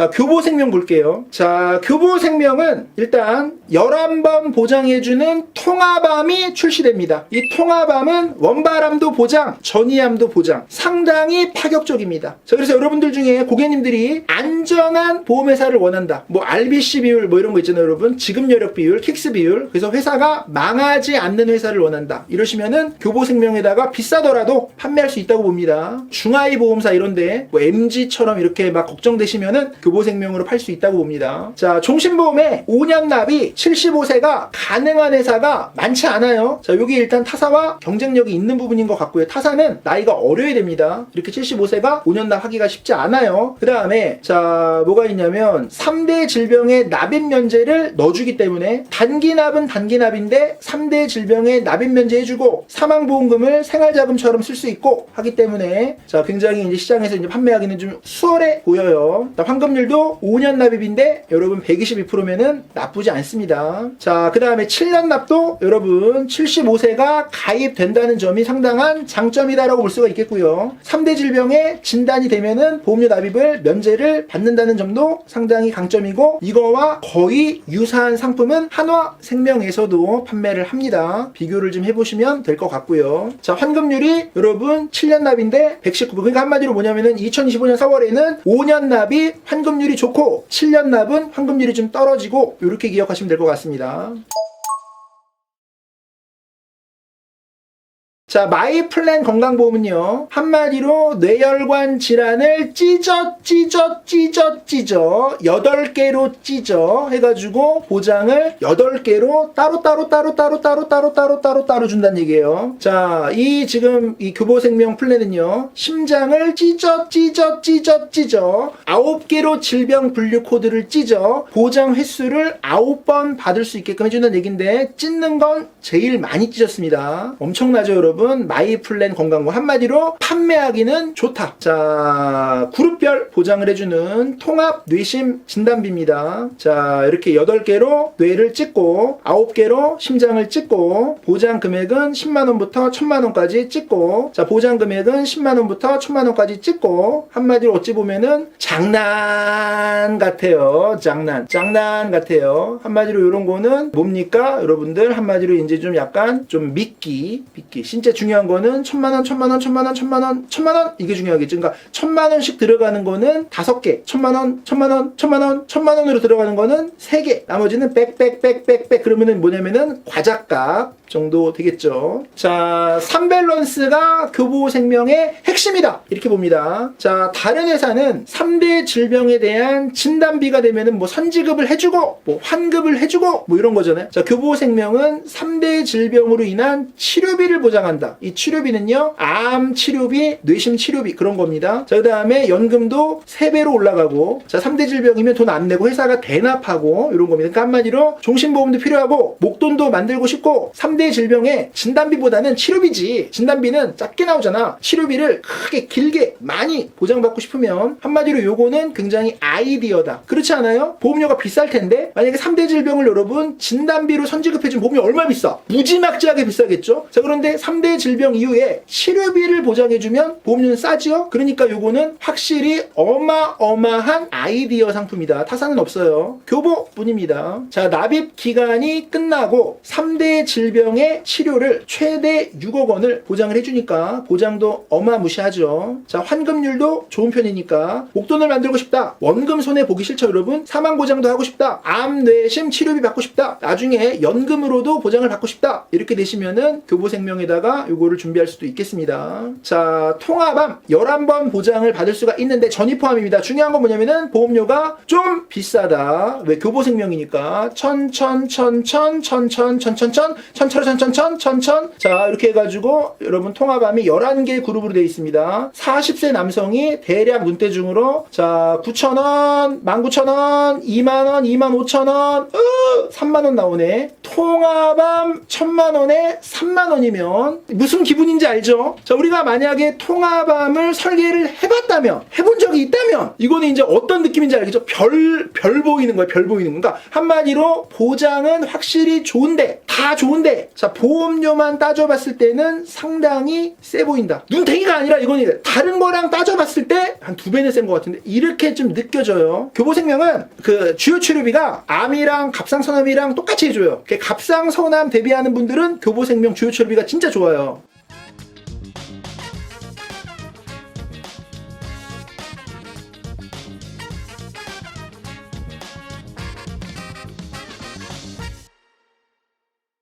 자, 교보 생명 볼게요. 자, 교보 생명은 일단 11번 보장해주는 통화밤이 출시됩니다. 이 통화밤은 원바람도 보장, 전이함도 보장. 상당히 파격적입니다. 자, 그래서 여러분들 중에 고객님들이 안전한 보험회사를 원한다. 뭐, RBC 비율, 뭐 이런 거 있잖아요, 여러분. 지급 여력 비율, 킥스 비율. 그래서 회사가 망하지 않는 회사를 원한다. 이러시면은 교보 생명에다가 비싸더라도 판매할 수 있다고 봅니다. 중하위 보험사 이런데, 뭐, MG처럼 이렇게 막 걱정되시면은 교보생명으로 팔 수 있다고 봅니다. 자, 종신보험에 5년 납이 75세가 가능한 회사가 많지 않아요. 자, 여기 일단 타사와 경쟁력이 있는 부분인 것 같고요. 타사는 나이가 어려야 됩니다. 이렇게 75세가 5년 납 하기가 쉽지 않아요. 그 다음에, 자, 뭐가 있냐면, 3대 질병의 납입 면제를 넣어주기 때문에, 단기 납은 단기 납인데, 3대 질병의 납입 면제해주고, 사망보험금을 생활자금처럼 쓸 수 있고, 하기 때문에, 자, 굉장히 이제 시장에서 이제 판매하기는 좀 수월해 보여요. 자, 환급률 도 5년 납입인데, 여러분 122%면은 나쁘지 않습니다. 자, 그 다음에 7년 납도 여러분 75세가 가입된다는 점이 상당한 장점이다라고 볼 수가 있겠고요. 3대 질병에 진단이 되면은 보험료 납입을 면제를 받는다는 점도 상당히 강점이고 이거와 거의 유사한 상품은 한화 생명에서도 판매를 합니다. 비교를 좀 해보시면 될 것 같고요. 자, 환급률이 여러분 7년 납인데 119. 그러니까 한마디로 뭐냐면은 2025년 4월에는 5년 납이 환급 률이 좋고 7년 납은 환급률이 좀 떨어지고 이렇게 기억하시면 될 것 같습니다. 자, 마이플랜 건강보험은요, 한마디로 뇌혈관 질환을 찢어, 찢어, 찢어, 찢어, 8개로 찢어 해가지고 보장을 8개로 따로따로, 따로따로, 따로따로, 따로따로, 따로따로 준다는 얘기예요. 자, 이 지금 이 교보생명 플랜은요, 심장을 찢어, 찢어, 찢어, 찢어, 9개로 질병 분류 코드를 찢어 보장 횟수를 9번 받을 수 있게끔 해준다는 얘기인데, 찢는 건 제일 많이 찢었습니다. 엄청나죠, 여러분? 마이 플랜 건강보 한마디로 판매하기는 좋다. 자, 그룹별 보장을 해주는 통합 뇌심 진단비입니다. 자, 이렇게 8개로 뇌를 찍고 9개로 심장을 찍고 보장 금액은 10만원부터 1000만원까지 찍고 자, 보장 금액은 10만원부터 1000만원까지 찍고 한마디로 어찌 보면은 장난 같아요. 장난. 장난 같아요. 한마디로 이런 거는 뭡니까? 여러분들 한마디로 이제 좀 약간 좀 믿기, 믿기. 진짜 중요한 거는 천만 원, 천만 원, 천만 원, 천만 원, 천만 원 이게 중요하겠죠. 그러니까 천만 원씩 들어가는 거는 다섯 개, 천만 원, 천만 원, 천만 원, 천만 원으로 들어가는 거는 세 개. 나머지는 빽빽빽빽빽 그러면은 뭐냐면은 과작값 정도 되겠죠. 자, 3밸런스가 교보생명의 핵심이다. 이렇게 봅니다. 자, 다른 회사는 3대 질병에 대한 진단비가 되면은 뭐 선지급을 해주고, 뭐 환급을 해주고, 뭐 이런 거잖아요. 자, 교보생명은 3대 질병으로 인한 치료비를 보장한다. 이 치료비는요, 암 치료비, 뇌심 치료비 그런 겁니다. 자, 그 다음에 연금도 3배로 올라가고, 자, 3대 질병이면 돈 안 내고 회사가 대납하고, 이런 겁니다. 그러니까 한마디로 종신보험도 필요하고, 목돈도 만들고 싶고, 3대 질병의 진단비보다는 치료비지. 진단비는 작게 나오잖아. 치료비를 크게, 길게, 많이 보장받고 싶으면, 한마디로 요거는 굉장히 아이디어다. 그렇지 않아요? 보험료가 비쌀 텐데, 만약에 3대 질병을 여러분, 진단비로 선지급해 준 보험료 얼마 비싸? 무지막지하게 비싸겠죠? 자, 그런데 3대 질병 이후에 치료비를 보장해주면 보험료는 싸지요? 그러니까 요거는 확실히 어마어마한 아이디어 상품이다. 타사는 없어요. 교보뿐입니다. 자, 납입 기간이 끝나고 3대 질병의 치료를 최대 6억 원을 보장을 해주니까 보장도 어마무시하죠. 자, 환급률도 좋은 편이니까 목돈을 만들고 싶다. 원금 손해 보기 싫죠, 여러분? 사망 보장도 하고 싶다. 암, 뇌심 치료비 받고 싶다. 나중에 연금으로도 보장을 받고 싶다. 이렇게 되시면은 교보생명에다가 요거를 준비할 수도 있겠습니다. 자, 통합암 11번 보장을 받을 수가 있는데 전이 포함입니다. 중요한 건 뭐냐면은 보험료가 좀 비싸다. 왜 교보 생명이니까 천천천천 천천 천천천 천천 천천천 천천 자, 이렇게 해 가지고 여러분 통합암이 11개 그룹으로 되어 있습니다. 40세 남성이 대략 문대중으로 자, 9천원, 19,000원, 2만 원, 2만 5천 원, 으, 3만 원 나오네. 통합암 1,000만 원에 3만 원이면 무슨 기분인지 알죠? 자, 우리가 만약에 통화밤을 설계를 해봤다면, 해본 적이 있다면, 이거는 이제 어떤 느낌인지 알겠죠? 별, 별 보이는 거예요, 별 보이는 거. 그러니까 한마디로 보장은 확실히 좋은데, 다 좋은데, 자, 보험료만 따져봤을 때는 상당히 세 보인다. 눈탱이가 아니라 이건 이래. 다른 거랑 따져봤을 때 한 두 배는 센 것 같은데, 이렇게 좀 느껴져요. 교보생명은 그 주요 치료비가 암이랑 갑상선암이랑 똑같이 해줘요. 그 갑상선암 대비하는 분들은 교보생명 주요 치료비가 진짜 좋아 요.